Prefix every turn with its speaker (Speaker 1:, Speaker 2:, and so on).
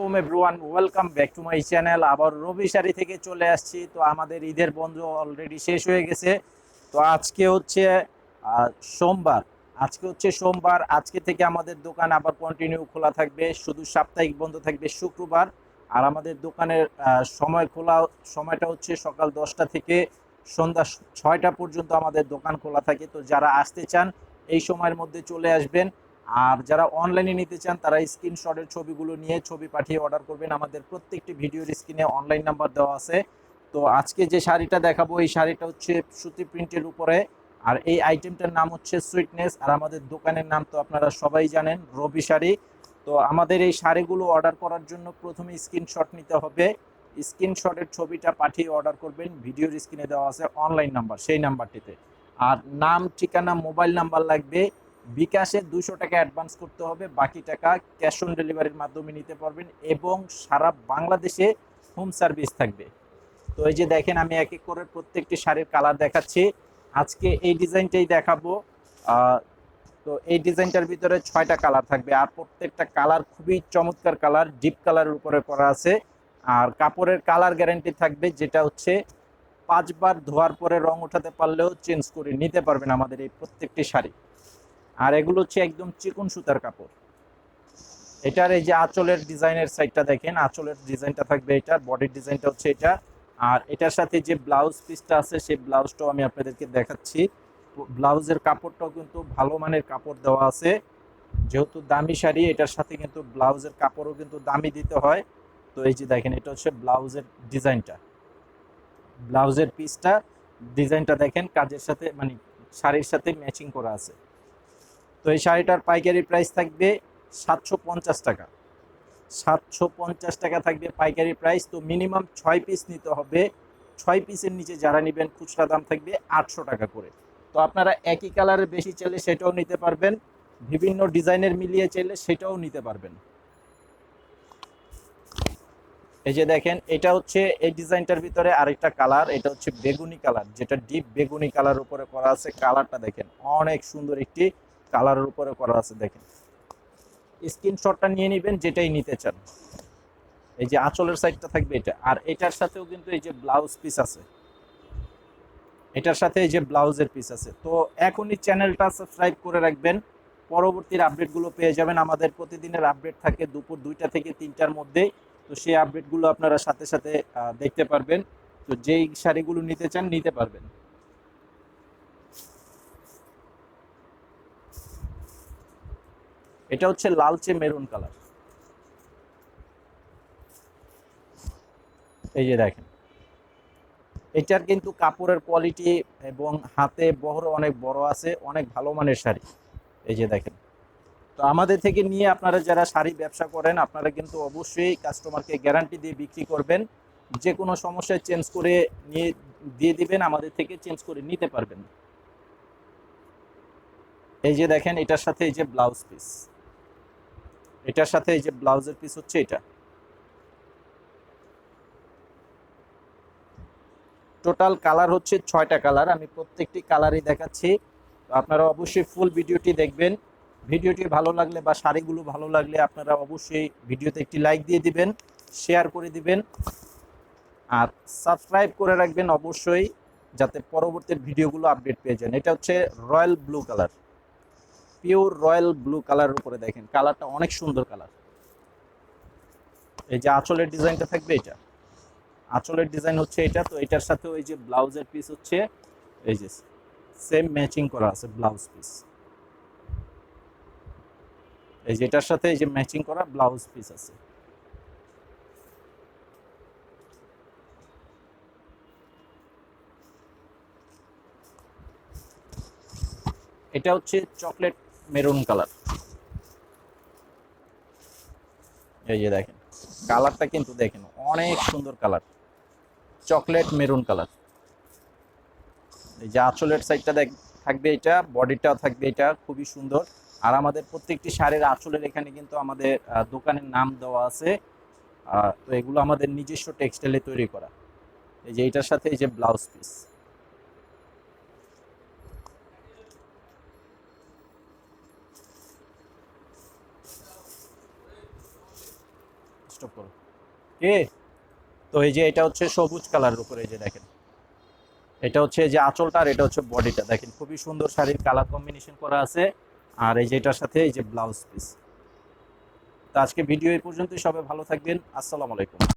Speaker 1: আলাইকুম everyone welcome back to my channel আবার রবি শাড়ি থেকে চলে আসছি। তো আমাদের ঈদের বন্ধ অলরেডি শেষ হয়ে গেছে। তো আজকে হচ্ছে সোমবার। আজকে হচ্ছে সোমবার। আজকে থেকে আমাদের দোকান আবার কন্টিনিউ খোলা থাকবে। শুধু সাপ্তাহিক বন্ধ থাকবে শুক্রবার। আর আমাদের দোকানের সময় খোলা, সময়টা হচ্ছে সকাল দশটা থেকে সন্ধ্যা ছয়টা পর্যন্ত আমাদের দোকান খোলা থাকে। তো যারা আসতে চান, এই সময়ের মধ্যে চলে আসবেন। আর যারা অনলাইনে নিতে চান, তারা স্ক্রিনশটের ছবিগুলো নিয়ে ছবি পাঠিয়ে অর্ডার করবেন। আমাদের প্রত্যেকটি ভিডিওর স্ক্রিনে অনলাইন নাম্বার দেওয়া আছে। তো আজকে যে শাড়িটা দেখাবো, এই শাড়িটা হচ্ছে সুতি প্রিন্টের উপরে। আর এই আইটেমটার নাম হচ্ছে সুইটনেস আর আমাদের দোকানের নাম তো আপনারা সবাই জানেন, রবি শাড়ি। তো আমাদের এই শাড়িগুলো অর্ডার করার জন্য প্রথমে স্ক্রিনশট নিতে হবে। স্ক্রিনশটের ছবিটা পাঠিয়ে অর্ডার করবেন। ভিডিওর স্ক্রিনে দেওয়া আছে অনলাইন নাম্বার সেই নাম্বারটিতে আর নাম, ঠিকানা মোবাইল নাম্বার লাগবে। বিকাশে দুশো টাকা অ্যাডভান্স করতে হবে, বাকি টাকা ক্যাশ অন ডেলিভারির মাধ্যমে নিতে পারবেন এবং সারা বাংলাদেশে হোম সার্ভিস থাকবে। তো এই যে দেখেন, আমি এক এক করে প্রত্যেকটি শাড়ির কালার দেখাচ্ছি। আজকে এই ডিজাইনটাই দেখাবো। তো এই ডিজাইনটার ভিতরে ছয়টা কালার থাকবে। আর প্রত্যেকটা কালার খুবই চমৎকার কালার ডিপ কালারের উপরে করা আছে। আর কাপড়ের কালার গ্যারান্টি থাকবে, যেটা হচ্ছে পাঁচবার ধোয়ার পরে রং ওঠাতে পারলেও চেঞ্জ করে নিতে পারবেন আমাদের এই প্রত্যেকটি শাড়ি। আর এগুলো হচ্ছে একদম চিকন সুতার কাপড়। এটার এই যে আঁচলের ডিজাইনের সাইডটা দেখেন, আঁচলের ডিজাইনটা থাকবে এটার বডির ডিজাইনটা হচ্ছে এটা। আর এটার সাথে যে ব্লাউজ পিসটা আছে, সেই ব্লাউজটাও আমি আপনাদেরকে দেখাচ্ছি। ব্লাউজের কাপড়টাও কিন্তু ভালো মানের কাপড় দেওয়া আছে। যেহেতু দামি শাড়ি, এটার সাথে কিন্তু ব্লাউজের কাপড়ও কিন্তু দামি দিতে হয়। তো এই যে দেখেন, এটা হচ্ছে ব্লাউজের ডিজাইনটা। ব্লাউজের পিসটা ডিজাইনটা দেখেন, কাজের সাথে মানে শাড়ির সাথে ম্যাচিং করা আছে। তো এই শাড়িটার পাইকারি প্রাইস থাকবে সাতশো পঞ্চাশ টাকা। সাতশো পঞ্চাশ টাকা থাকবে পাইকারি প্রাইস তো মিনিমাম ছয় পিস নিতে হবে। ছয় পিসের নিচে যারা নেবেন, খুচরা দাম থাকবে আটশো টাকা করে। তো আপনারা একই কালারের বেশি চাইলে সেটাও নিতে পারবেন। বিভিন্ন ডিজাইনের মিলিয়ে চাইলে সেটাও নিতে পারবেন। এই যে দেখেন, এটা হচ্ছে এই ডিজাইনটার ভিতরে আরেকটা কালার এটা হচ্ছে বেগুনি কালার যেটা ডিপ বেগুনি কালার উপরে করা আছে। কালারটা দেখেন, অনেক সুন্দর একটি কালারের উপরে করা আছে, দেখেন। স্ক্রিনশটটা নিয়ে নেবেন, যেটাই নিতে চান। এই যে আঁচলের সাইডটা থাকবে এটা। আর এটার সাথেও কিন্তু এই যে ব্লাউজ পিস আছে। এটার সাথে এই যে ব্লাউজের পিস আছে। তো এখনই চ্যানেলটা সাবস্ক্রাইব করে রাখবেন। পরবর্তীর আপডেটগুলো পেয়ে যাবেন। আমাদের প্রতিদিনের আপডেট থাকে দুপুর দুইটা থেকে তিনটার মধ্যে তো সেই আপডেটগুলো আপনারা সাথে সাথে দেখতে পারবেন। তো যেই শাড়িগুলো নিতে চান, নিতে পারবেন। এটা হচ্ছে লালচে মেরুন কালার। এই যে দেখেন। এটার কিন্তু কাপড়ের কোয়ালিটি এবং হাতে বহর অনেক বড় আছে, অনেক ভালো মানের শাড়ি। এই যে দেখেন। তো আমাদের থেকে নিয়ে আপনারা যারা শাড়ি ব্যবসা করেন, আপনারা কিন্তু অবশ্যই কাস্টমারকে গ্যারান্টি দিয়ে বিক্রি করবেন। যে কোনো সমস্যায় চেঞ্জ করে নিয়ে, দিয়ে দিবেন, আমাদের থেকে চেঞ্জ করে নিতে পারবেন। এই যে দেখেন, এটার সাথে এই যে ব্লাউজ পিস এটার সাথে এই যে ব্লাউজের পিস হচ্ছে এটা। টোটাল কালার হচ্ছে ছয়টা কালার আমি প্রত্যেকটি কালারই দেখাচ্ছি। আপনারা অবশ্যই ফুল ভিডিওটি দেখবেন। ভিডিওটি ভালো লাগলে বা শাড়িগুলো ভালো লাগলে আপনারা অবশ্যই ভিডিওতে একটি লাইক দিয়ে দিবেন শেয়ার করে দিবেন। আর সাবস্ক্রাইব করে রাখবেন অবশ্যই, যাতে পরবর্তী ভিডিওগুলো আপডেট পেয়ে যান। এটা হচ্ছে royal blue colour pure royal blue কালারের উপরে দেখেন। কালারটা অনেক সুন্দর কালার। এই যে আঁচলের ডিজাইনটা থাকবে এটা। আঁচলের ডিজাইন হচ্ছে এটা। তো এটার সাথে ওই যে ব্লাউজের পিস হচ্ছে, এই যে সেম ম্যাচিং করা আছে ব্লাউজ পিস এই যে এটার সাথে এই যে ম্যাচিং করা ব্লাউজ পিস আছে। এটা হচ্ছে চকলেট মেরুন কালার। এই যে দেখেন, কালারটা কিন্তু দেখেন, অনেক সুন্দর কালার। Chocolate maroon colour. এই যে আঁচলের সাইডটা দেখ, থাকবে এটা, বডিটাও থাকবে এটা, খুবই সুন্দর। আর আমাদের প্রত্যেকটি শাড়ির আঁচলের এখানে কিন্তু আমাদের দোকানের নাম দেওয়া আছে। তো এগুলো আমাদের নিজস্ব টেক্সটাইলে তৈরি করা। এই যে এটার সাথে এই যে ব্লাউজ পিস স্টপ করো। কে? তো এই যে এটা হচ্ছে সবুজ কালারের উপরে এই যে দেখেন। এটা হচ্ছে যে আঁচলটা আর এটা হচ্ছে বডিটা। দেখেন, খুবই সুন্দর শাড়ির কালার কম্বিনেশন করা আছে। আর এই যে এটার সাথে এই যে ব্লাউজ পিস। তো আজকে ভিডিও এই পর্যন্তই। সবাই ভালো থাকবেন। আসসালামু আলাইকুম।